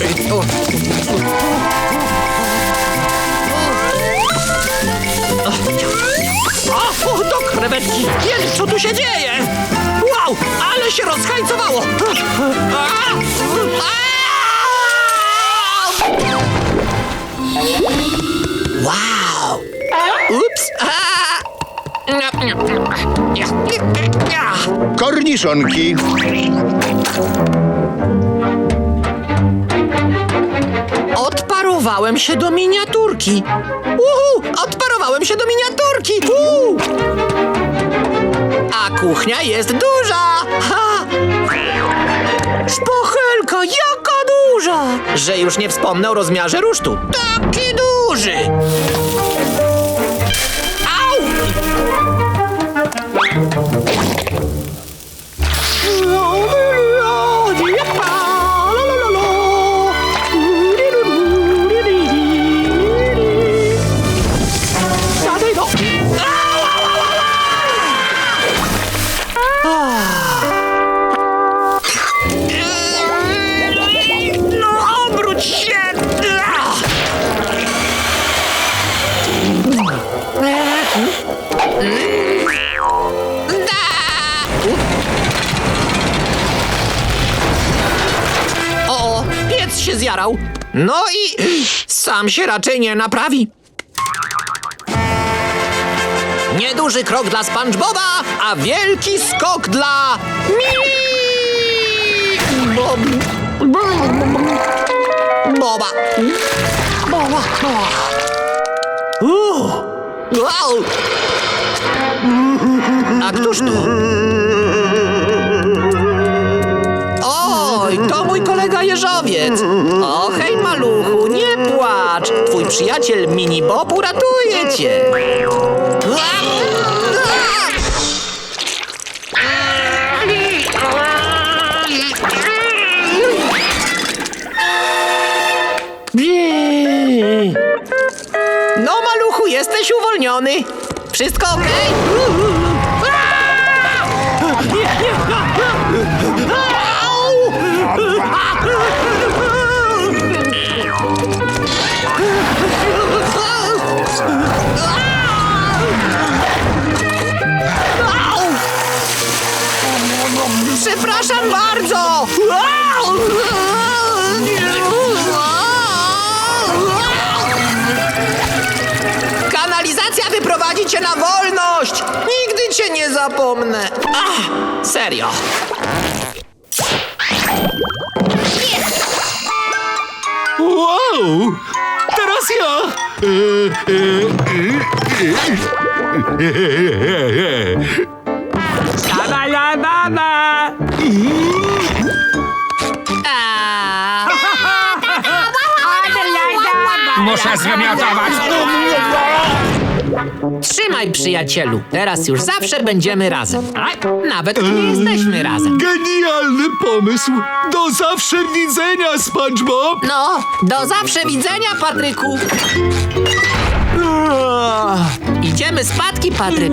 O, o, co tu się dzieje? Wow, ale się! A! Wow! Ups! Korniszonki. Odparowałem się do miniaturki. Uhu! Odparowałem się do miniaturki. Uhu! A kuchnia jest duża. Ha! Szpachelka, jaka duża! Że już nie wspomnę o rozmiarze rusztu. Taki duży! Au! Zjarał. No i sam się raczej nie naprawi. Nieduży krok dla SpongeBoba, a wielki skok dla Mini! Bob. Boba. Boba. Wow. A któż to? Jeżowiec. O, hej, maluchu, nie płacz. Twój przyjaciel Mini Bob uratuje cię. No, maluchu, jesteś uwolniony. Wszystko okej? Przepraszam Kanalizacja wyprowadzi cię na wolność! Nigdy cię nie zapomnę! Ach, serio! Wow! Teraz ja! A, Muszę zwymiotować. Trzymaj, przyjacielu. Teraz już zawsze będziemy razem. Nawet gdy nie jesteśmy razem. Genialny pomysł! Do zawsze widzenia, SpongeBob! No, do zawsze widzenia, Patryku. Idziemy spadki, Patryk.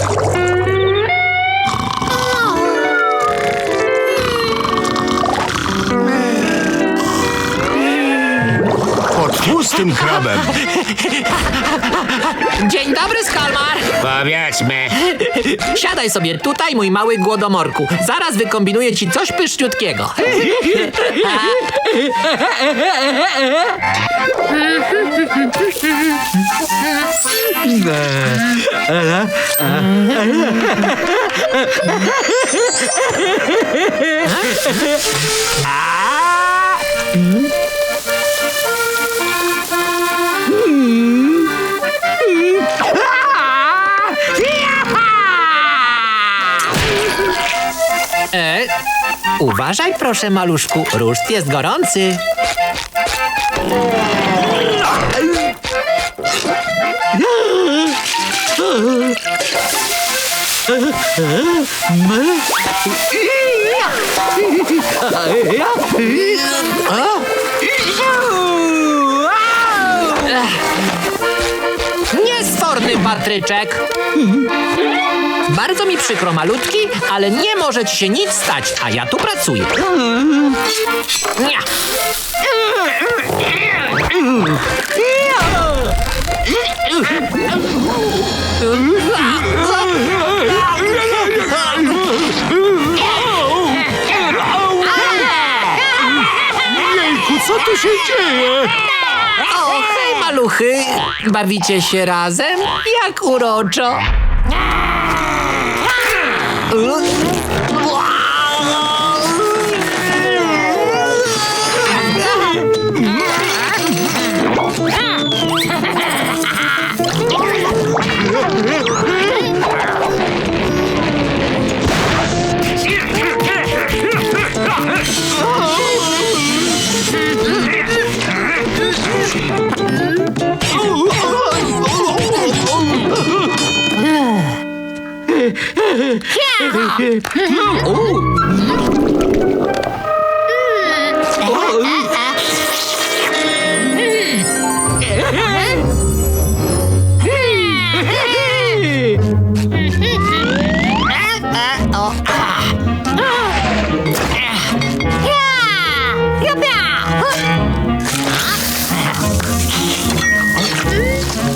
tym krabem. Dzień dobry, Skalmar! Powiedzmy. Siadaj sobie tutaj, mój mały głodomorku. Zaraz wykombinuję ci coś pyszniutkiego. Uważaj proszę, maluszku, ruszt jest gorący. Niesforny Patryczek. Bardzo mi przykro, malutki, ale nie może ci się nic stać, a ja tu pracuję. Nie. Jejku, co tu się dzieje? O, hej, maluchy. Bawicie się razem? Jak uroczo.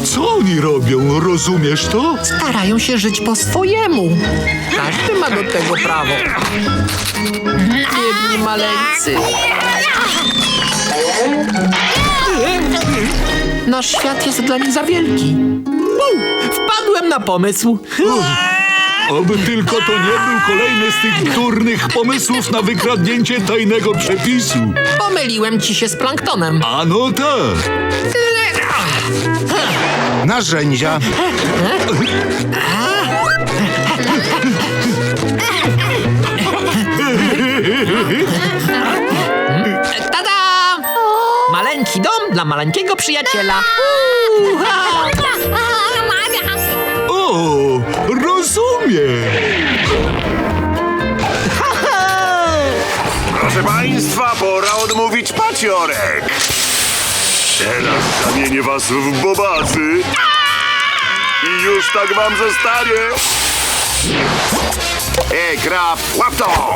Co oni robią, rozumiesz to? Starają się żyć po swojemu. Każdy ma do tego prawo. Biedni maleńcy. Nasz świat jest dla nich za wielki. Wpadłem na pomysł. Oby tylko to nie był kolejny z tych durnych pomysłów na wykradnięcie tajnego przepisu. Pomyliłem ci się z planktonem. A no tak. Narzędzia. Tada! Maleńki dom dla maleńkiego przyjaciela. Uha! Rozumiem. Proszę Państwa, pora odmówić paciorek. Teraz zamienię Was w bobacy. I już tak Wam zostanie. Ej, krab, łap to!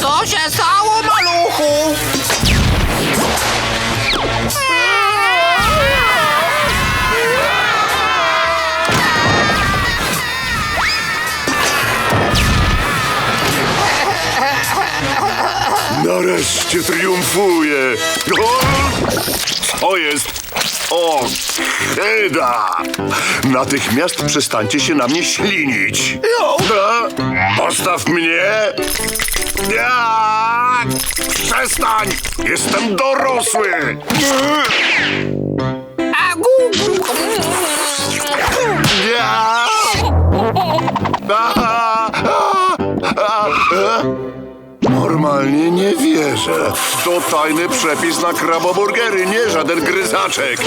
Co się stało, maluchu? Nareszcie triumfuję. O, co jest? O, chyda! Natychmiast przestańcie się na mnie ślinić. A, Postaw mnie! Ja! Przestań! Jestem dorosły! Ja! A, a, a, a. Normalnie nie wierzę. To tajny przepis na kraboburgery, nie żaden gryzaczek.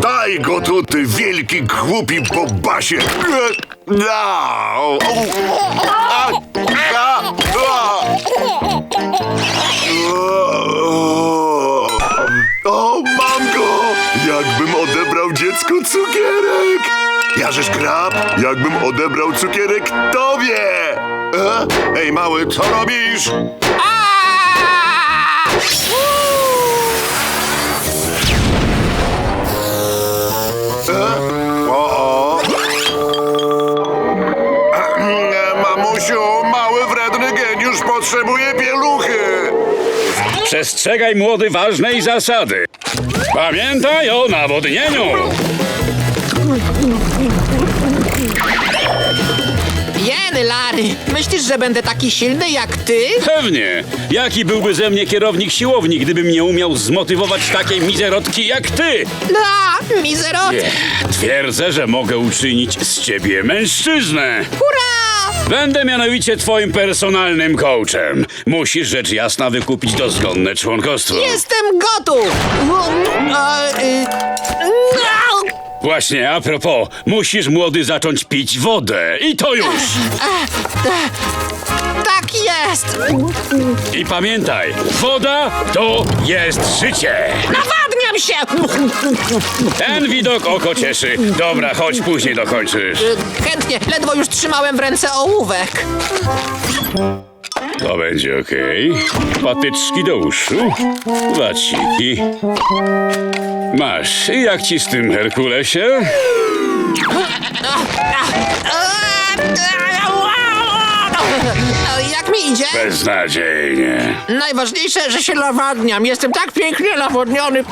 Daj go tu, ty wielki, głupi bobasie. Ja! O, o, mam go! Jakbym odebrał dziecku cukierek! Jarzesz krab, jakbym odebrał cukierek tobie! E? Ej, mały, co robisz? E? O, o. E, Mamusiu, mały wredny geniusz potrzebuje pieluchy! Przestrzegaj młody ważnej zasady. Pamiętaj o nawodnieniu. Lary, myślisz, że będę taki silny jak ty? Pewnie. Jaki byłby ze mnie kierownik siłowni, gdybym nie umiał zmotywować takiej mizerotki jak ty? Da, mizerot! Nie. Twierdzę, że mogę uczynić z ciebie mężczyznę. Hurra! Będę mianowicie twoim personalnym coachem. Musisz rzecz jasna wykupić dozgonne członkostwo. Jestem gotów! A, y! Właśnie, a propos, musisz młody zacząć pić wodę. I to już. Tak jest! I pamiętaj, woda to jest życie. Nawadniam się! Ten widok oko cieszy. Dobra, chodź, później dokończysz. Chętnie, ledwo już trzymałem w ręce ołówek. To będzie okej. Patyczki do uszu, waciki. Masz, jak ci z tym, Herkulesie? Jak mi idzie? Beznadziejnie. Najważniejsze, że się nawadniam. Jestem tak pięknie nawodniony.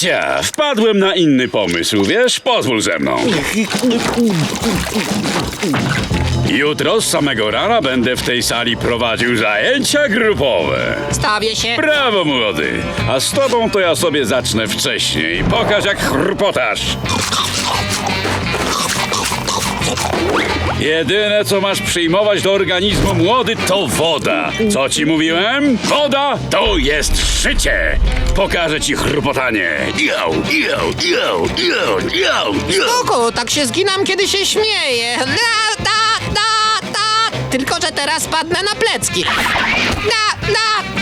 Cia, wpadłem na inny pomysł, wiesz? Pozwól ze mną. Jutro z samego rana będę w tej sali prowadził zajęcia grupowe. Stawię się. Brawo, młody. A z tobą to ja sobie zacznę wcześniej. Pokaż, jak chrupotasz. Jedyne, co masz przyjmować do organizmu młody, to woda. Co ci mówiłem? Woda to jest życie. Pokażę ci chrupotanie. Yo, yo, yo, yo, yo, yo. Spoko, tak się zginam, kiedy się śmieję. Da, da, da, da. Tylko, że teraz padnę na plecki. Da, da,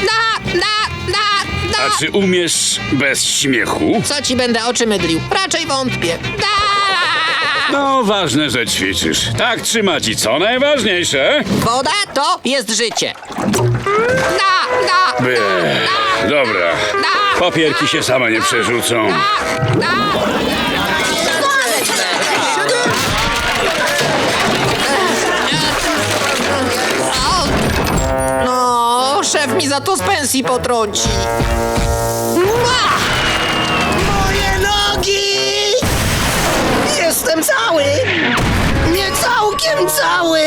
da, da, da, da. A czy umiesz bez śmiechu? Co ci będę oczy mydlił? Raczej wątpię. Da! No, ważne, że ćwiczysz. Tak trzyma ci co najważniejsze. Woda to jest życie. Da, da, By. Dobra. Papierki się same nie przerzucą. No, szef mi za to z pensji potrąci. Cały!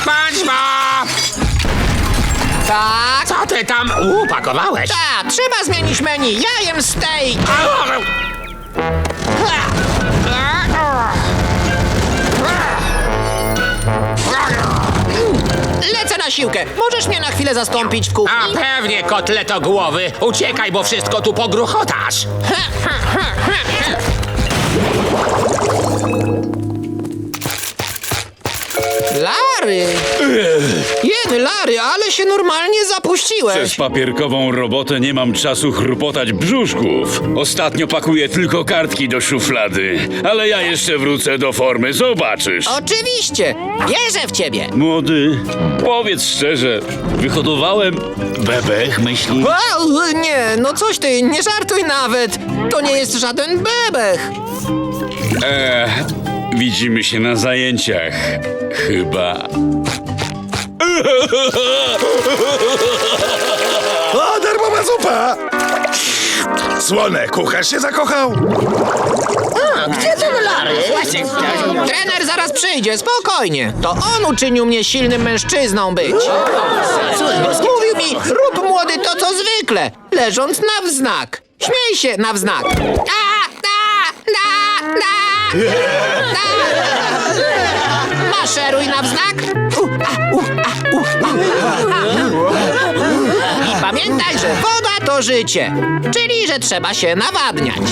SpongeBob! Tak, Co ty tam upakowałeś? tak, trzeba zmienić menu. Ja jem steak. Lecę na siłkę. Możesz mnie na chwilę zastąpić w A kuchni? pewnie, kotleto głowy. Uciekaj, bo wszystko tu pogruchotasz. Lary! Jedy, Lary, ale się normalnie Przez zapuściłeś. papierkową robotę nie mam czasu chrupotać brzuszków. Ostatnio pakuję tylko kartki do szuflady, ale ja jeszcze wrócę do formy, zobaczysz. Oczywiście, wierzę w ciebie. Młody, powiedz szczerze, wyhodowałem bebech, myśli? O, nie, no coś ty, nie żartuj nawet. To nie jest żaden bebech. Eee, widzimy się na zajęciach, chyba. O, darmowa zupa! Słone, kucharz się zakochał? Gdzie ten Lary? Trener zaraz przyjdzie, spokojnie. To on uczynił mnie silnym mężczyzną być. Mówił mi, rób młody to co zwykle, leżąc na wznak. Śmiej się na wznak. Da. Maszeruj na wznak. I pamiętaj, że woda to życie, czyli że trzeba się nawadniać.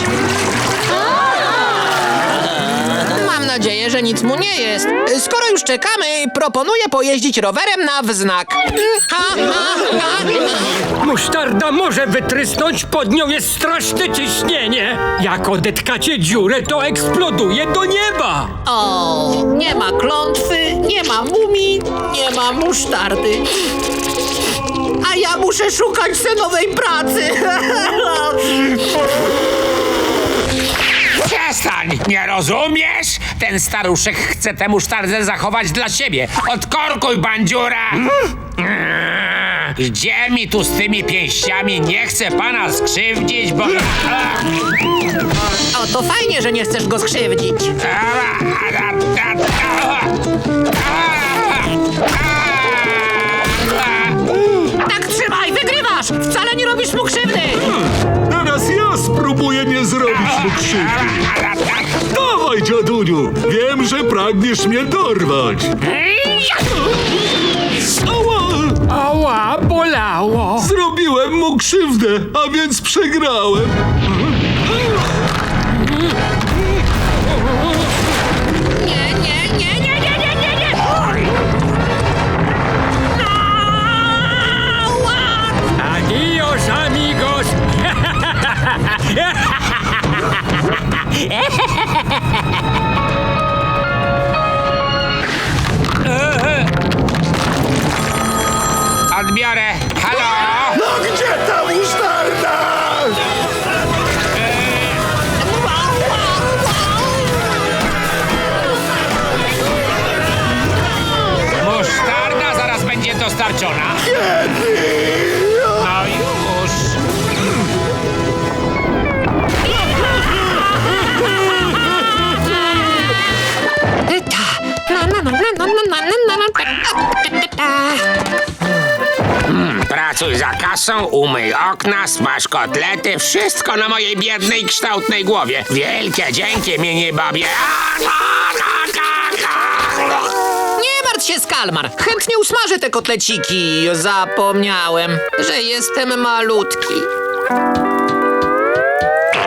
Mam nadzieję, że nic mu nie jest. Skoro już czekamy, proponuję pojeździć rowerem na wznak. Ha, ha, ha. Musztarda może wytrysnąć, pod nią jest straszne ciśnienie. Jak odetkacie dziurę, to eksploduje do nieba. O, nie ma klątwy, nie ma mumii, nie ma musztardy. A ja muszę szukać se nowej pracy. Przestań, nie rozumiesz? Ten staruszek chce tę musztardę zachować dla siebie. Odkorkuj, bandziura! Gdzie mi tu z tymi pięściami? Nie chcę pana skrzywdzić, bo... O, to fajnie, że nie chcesz go skrzywdzić. Tak trzymaj, wygrywasz! Wcale nie robisz mu krzywdy! Teraz ja spróbuję nie zrobić mu krzywdy. Dawaj, dziaduniu! Wiem, że pragniesz mnie dorwać. Ała! Ała, bolało. Zrobiłem mu krzywdę, a więc przegrałem. Nie, nie, nie, nie, nie, nie, nie, nie! Adios, amigos. Odbiorę. Halo? No gdzie ta musztarda? Musztarda zaraz będzie dostarczona. No Pracuj za kasą, umyj okna, smaż kotlety, wszystko na mojej biednej, kształtnej głowie. Wielkie dzięki, mini babie. Nie martw się, Skalmar. Chętnie usmażę te kotleciki. Zapomniałem, że jestem malutki.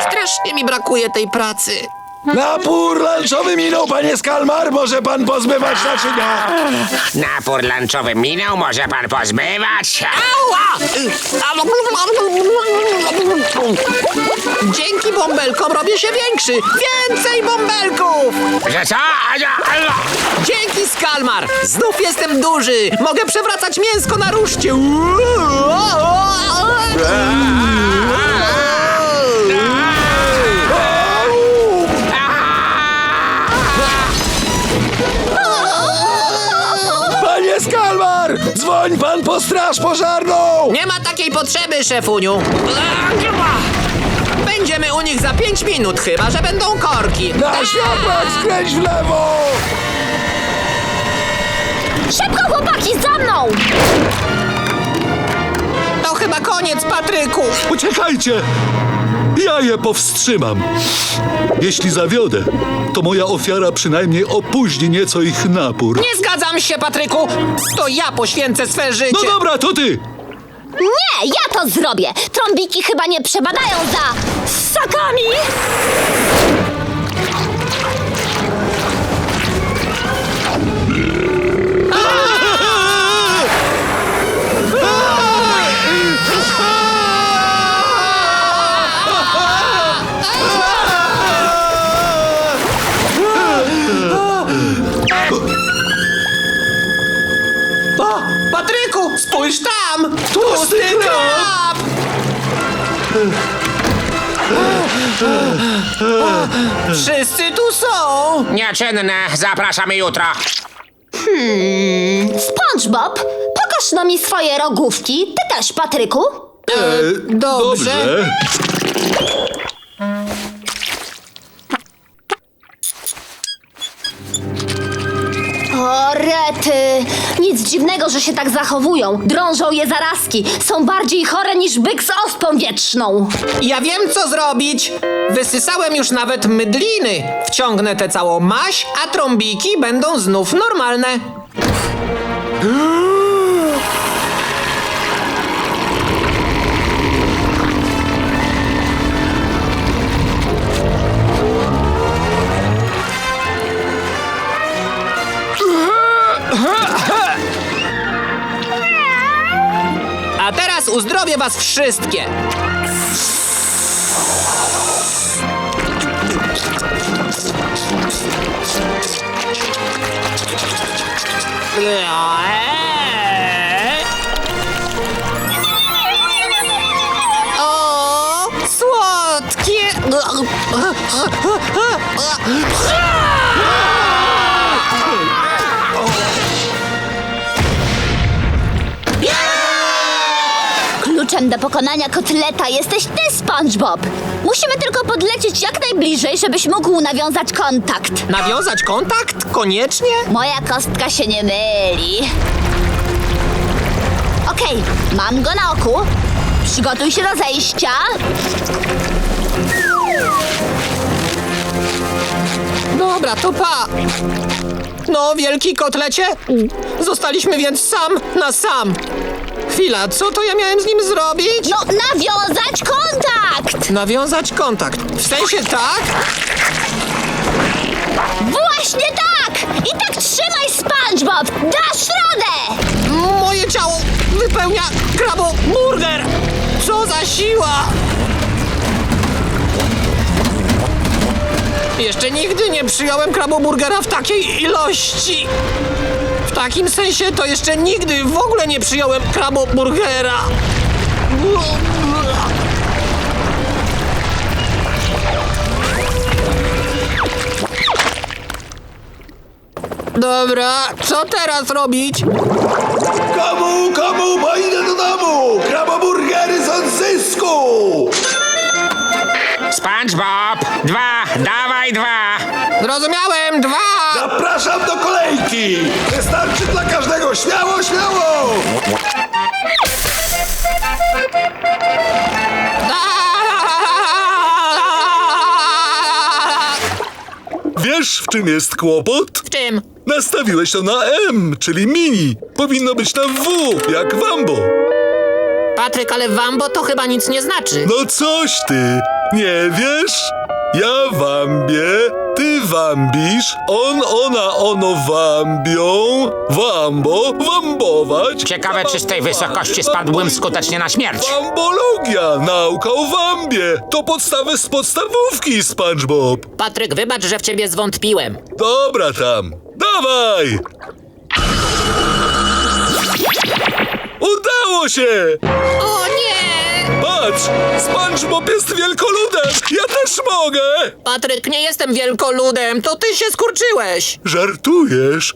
Strasznie mi brakuje tej pracy. Napór lunchowy minął, panie Skalmar. Może pan pozbywać naczynia. Napór lunchowy minął, może pan pozbywać? Ała! Dzięki bąbelkom robię się większy. Więcej bąbelków! Że co? Dzięki, Skalmar! Znów jestem duży! Mogę przewracać mięsko na ruszcie! Dzwoń pan po straż pożarną! Nie ma takiej potrzeby, szefuniu! Będziemy u nich za pięć minut, chyba że będą korki. Na światłach skręć w lewo! Szybko, chłopaki, za mną! To chyba koniec, Patryku! Uciekajcie! Ja je powstrzymam. Jeśli zawiodę, to moja ofiara przynajmniej opóźni nieco ich napór. Nie zgadzam się, Patryku! To ja poświęcę swe życie! No dobra, to ty! Nie, ja to zrobię! Trąbiki chyba nie przebadają za... ssakami! Zapraszamy jutro. SpongeBob, pokaż no mi swoje rogówki. Ty też, Patryku. Dobrze. O, rety! Nic dziwnego, że się tak zachowują. Drążą je zarazki. Są bardziej chore niż byk z ospą wietrzną. Ja wiem, co zrobić! Wysysałem już nawet mydliny. Wciągnę tę całą maś, a trąbiki będą znów normalne. Uzdrowię was wszystkie. O, słodkie! Kluczem do pokonania kotleta jesteś ty, SpongeBob. Musimy tylko podlecieć jak najbliżej, żebyś mógł nawiązać kontakt. Nawiązać kontakt? Koniecznie? Moja kostka się nie myli. Okej, mam go na oku. Przygotuj się do zejścia. Dobra, to pa. No, wielki kotlecie? Zostaliśmy więc sam na sam. Chwila, co to ja miałem z nim zrobić? No, nawiązać kontakt! Nawiązać kontakt. W sensie tak? Właśnie tak! I tak trzymaj, SpongeBob! Dasz radę! Moje ciało wypełnia krabo burger. Co za siła! Jeszcze nigdy nie przyjąłem kraboburgera w takiej ilości. W takim sensie to jeszcze nigdy w ogóle nie przyjąłem kraboburgera. Dobra, co teraz robić? Komu, komu, bo idę do domu! Kraboburgery są zysku! SpongeBob! Dwa! Dawaj dwa! Zrozumiałem, dwa! Zapraszam do kolejki! Wystarczy dla każdego! Śmiało, śmiało! Wiesz, w czym jest kłopot? W czym? Nastawiłeś to na M, czyli mini. Powinno być na W, jak Wambo. Patryk, ale Wambo to chyba nic nie znaczy. No coś ty, nie wiesz? Ja wambię, ty wambisz, on, ona, ono wambią, wambo, wambować. Ciekawe, czy z tej wysokości spadłbym skutecznie na śmierć. Wambologia, nauka o wambie. To podstawy z podstawówki, SpongeBob. Patryk, wybacz, że w ciebie zwątpiłem. Dobra tam, dawaj! Udało się! O nie! Patrz, SpongeBob jest wielkoludem, ja też mogę! Patryk, nie jestem wielkoludem, to ty się skurczyłeś. Żartujesz?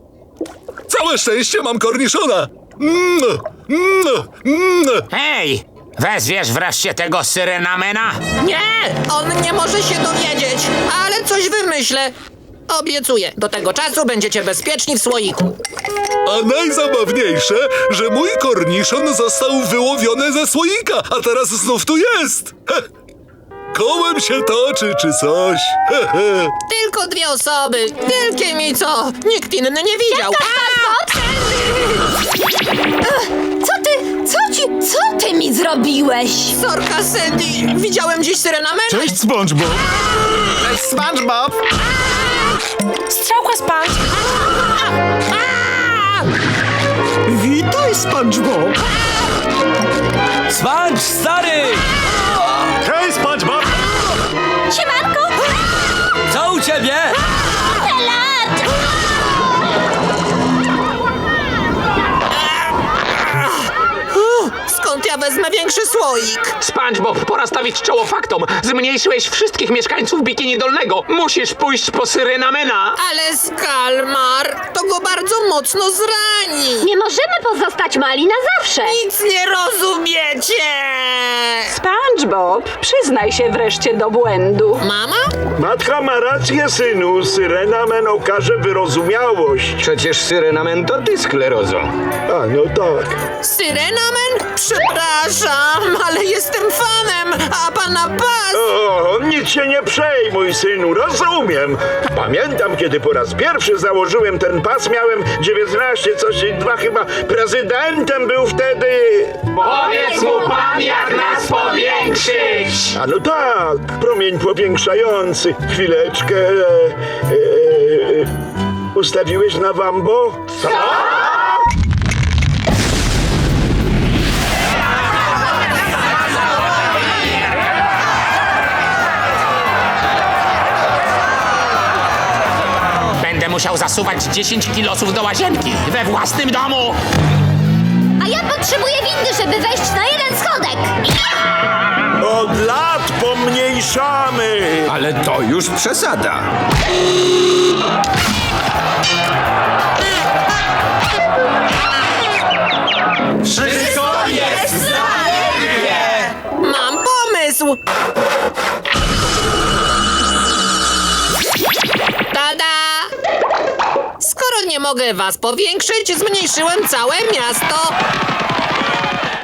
Całe szczęście mam korniszona. Mm, mm, mm. Hej! Wezwiesz wreszcie tego syrenamena? Nie! On nie może się dowiedzieć, ale coś wymyślę. Obiecuję, do tego czasu będziecie bezpieczni w słoiku. A najzabawniejsze, że mój korniszon został wyłowiony ze słoika, a teraz znów tu jest. Heh. Kołem się toczy czy coś. He, he. Tylko dwie osoby, wielkie mi co, nikt inny nie widział. Co ty, co ci, co ty mi zrobiłeś? Sorka, Sandy, widziałem dziś syrenamena. Cześć, SpongeBob! SpongeBob! Strzałka spać! Witaj, SpongeBob! Sponge, stary! Hej, SpongeBob! Siemanko! Co u ciebie? Telat! Skąd ja wezmę większy słoik? SpongeBob, pora stawić czoło faktom. Zmniejszyłeś wszystkich mieszkańców Bikini Dolnego. Musisz pójść po Syrenamena. Ale Skalmar, to go bardzo mocno zrani. Nie możemy pozostać mali na zawsze! Nic nie rozumiecie! SpongeBob, przyznaj się wreszcie do błędu. Mama? Matka ma rację, synu. Syrenamen okaże wyrozumiałość. Przecież Syrenamen to ty sklerozo. A, no tak. Syrenamen? Przepraszam, ale jestem fanem, a pana pas... O, nic się nie przejmuj, synu, rozumiem. Pamiętam, kiedy po raz pierwszy założyłem ten pas, miałem 19, coś, dwa chyba. Prezydentem był wtedy. Powiedz mu pan, jak nas powiększyć! A no tak, promień powiększający. Chwileczkę. E, e, e, ustawiłeś na wambo? Co? Musiał zasuwać 10 kilosów do łazienki we własnym domu! A ja potrzebuję windy, żeby wejść na jeden schodek! Od lat pomniejszamy. Ale to już przesada. Wszystko jest pomysł! Mogę was powiększyć, zmniejszyłem całe miasto.